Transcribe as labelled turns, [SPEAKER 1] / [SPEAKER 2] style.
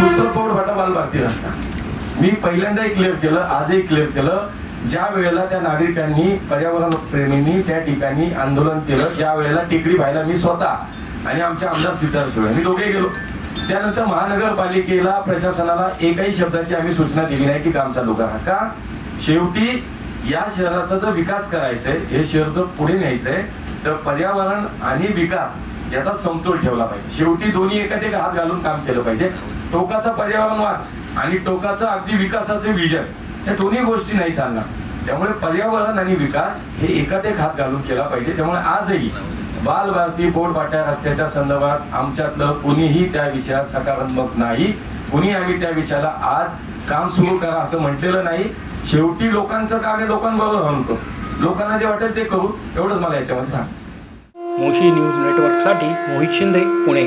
[SPEAKER 1] दुसरं पौड वाटा रस्ता मी पहिल्यांदाही क्लिअर केलं आजही क्लिअर केलं. ज्या वेळेला त्या नागरिकांनी पर्यावरण प्रेमींनी त्या ठिकाणी आंदोलन केलं ज्या वेळेला टेकडी व्हायला मी स्वतः आणि आमचे आमदार सिद्धार्थ सुळे मी दोघे गेलो. त्यानंतर महानगरपालिकेला प्रशासनाला एकही शब्दाची आम्ही सूचना दिली नाही की काम चालू करा का? शेवटी या शहराचा जर विकास करायचा आहे हे शहर जर पुढे न्यायचंय तर पर्यावरण आणि विकास याचा समतोल ठेवला पाहिजे. शेवटी दोन्ही एकात एक हात घालून काम केलं पाहिजे. टोकाचा पर्यावरणवाद आणि टोकाचं अगदी विकासाचे विजन या दोन्ही गोष्टी नाही चालणार. त्यामुळे पर्यावरण आणि विकास हे एकात एक हात घालून केला पाहिजे. त्यामुळे आजही बाल भारती पोटपाट्या रस्त्याच्या संदर्भात आमच्यातलं कुणीही त्या विषयात सकारात्मक नाही. कुणी आम्ही त्या विषयाला आज काम सुरू करा असं म्हटलेलं नाही. शेवटी लोकांचं काम आहे लोकांबरोबर म्हणतो लोकांना जे वाटेल ते करू. एवढंच मला याच्यामध्ये सांग
[SPEAKER 2] मोशी न्यूज नेटवर्कसाठी मोहित शिंदे पुणे.